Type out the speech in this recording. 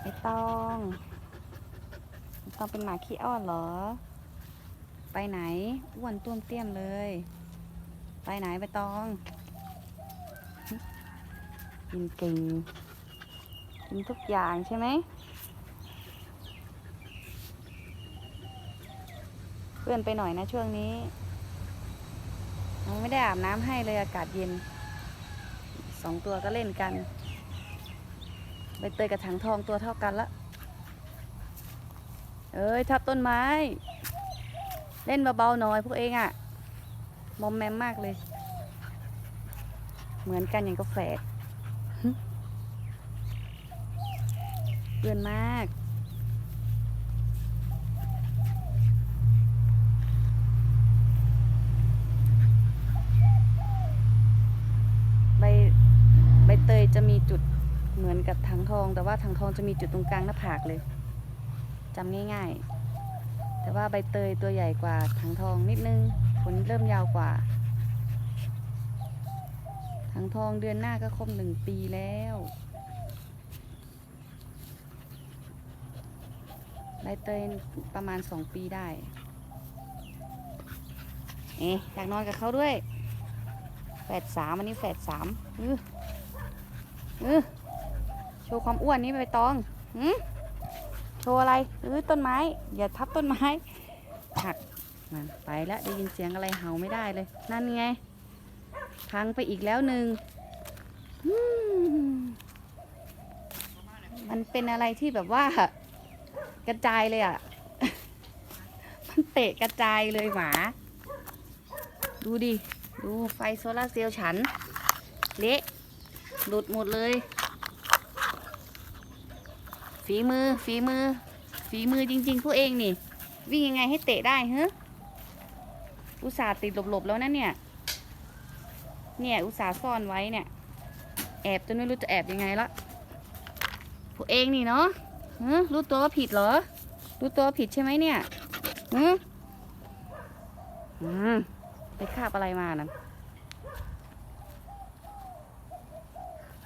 ไอ้ตองไอ้ตองเป็นหมาขี้อ้อนเหรอ ไปไหนอ้วนต้วมเตี้ยมเลย ไปไหนไปตองกินเก่งกินทุกอย่างใช่ไหมเพื่อนไปหน่อยนะช่วงนี้ยังไม่ได้อาบน้ำให้เลยอากาศเย็นสองตัวก็เล่นกัน ใบเตยกับถังทองตัวเท่ากันละ เอ้ยทับต้นไม้ เล่นเบาๆหน่อยพวกเองอะ่ะ มอมแมมมากเลย เหมือนกันอย่างกับแฝดเพื่อนมาก ใบใบเตยจะมีจุด เหมือนกับถังทอง แต่ว่าถังทองจะมีจุดตรงกลางหน้าผากเลยจำง่ายๆ แต่ว่าใบเตยตัวใหญ่กว่าถังทองนิดนึงขนเริ่มยาวกว่าถังทองเดือนหน้าก็ครบหนึ่งปีแล้วใบเตยประมาณสองปีได้ เอ๊ะอยากนอนกับเขาด้วยแฝดสามอันนี้แฝดสามเออเออ ชว์ความอ้วนนี่ใบตองหืมโชว์อะไรเออต้นไม้ อย่าทับต้นไม้หักมันไปแล้วได้ยินเสียงอะไรเห่าไม่ได้เลย นั่นไงพังไปอีกแล้วหนึ่งมันเป็นอะไรที่แบบว่า กระจายเลยอะ มันเตะกระจายเลยหมา ดูดิ ดูไฟโซลาร์เซลล์ฉัน เละ หลุดหมดเลย ฝีมือ ฝีมือ ฝีมือจริงๆพวกเองนี่ วิ่งยังไงให้เตะได้เฮ้อุตส่าห์ติดหลบๆแล้วนะเนี่ย เนี่ยอุตส่าห์ซ่อนไว้เนี่ย แอบจนไม่รู้จะแอบยังไงละพวกเองนี่เนาะเฮ้รู้ตัวว่าผิดเหรอ รู้ตัวผิดใช่ไหมเนี่ยฮึอืมไปคาบอะไรมานั่น